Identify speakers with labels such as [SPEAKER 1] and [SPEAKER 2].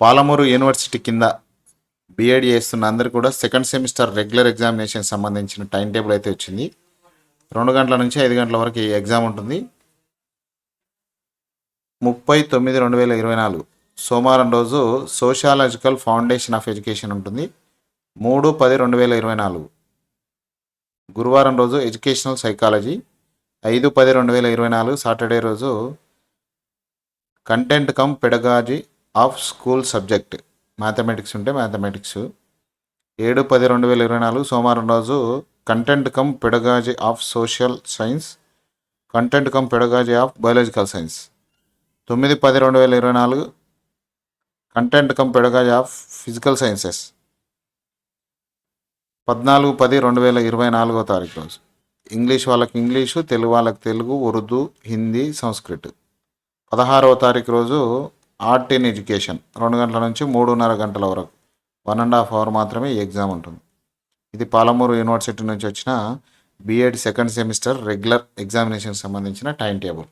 [SPEAKER 1] Palamuru university కింద BEd చేస్తున్న అందరు కూడా సెకండ్ సెమిస్టర్ రెగ్యులర్ ఎగ్జామినేషన్ సంబంధించిన టైం టేబుల్ అయితే వచ్చింది. రెండు గంటల నుంచి ఐదు గంటల వరకు ఈ ఎగ్జామ్ ఉంటుంది. ముప్పై తొమ్మిది రెండు వేల ఇరవై నాలుగు సోమవారం రోజు సోషాలజికల్ ఫౌండేషన్ ఆఫ్ ఎడ్యుకేషన్ ఉంటుంది. మూడు పది రెండు వేల ఇరవై నాలుగు గురువారం రోజు ఎడ్యుకేషనల్ సైకాలజీ ఐదు పది రెండు వేల ఇరవై నాలుగు సాటర్డే రోజు content cum pedagogy of school subject. Mathematics ఉంటే మ్యాథమెటిక్స్. ఏడు పది రెండు వేల ఇరవై నాలుగు సోమవారం రోజు content cum pedagogy of social science content cum pedagogy of biological science. తొమ్మిది పది రెండు వేల ఇరవై నాలుగు content cum pedagogy of physical sciences. పద్నాలుగు పది రెండు వేల ఇరవై నాలుగో తారీఖు రోజు. ఇంగ్లీష్ వాళ్ళకి ఇంగ్లీషు తెలుగు వాళ్ళకి తెలుగు ఉర్దూ హిందీ సంస్కృత్. పదహారవ తారీఖు రోజు ఆర్ట్ ఇన్ ఎడ్యుకేషన్. రెండు గంటల నుంచి మూడున్నర గంటల వరకు. వన్ అండ్ హాఫ్ అవర్ మాత్రమే ఎగ్జామ్ ఉంటుంది. ఇది పాలమూరు యూనివర్సిటీ నుంచి వచ్చిన BEd second semester regular examination సంబంధించిన టైం టేబుల్.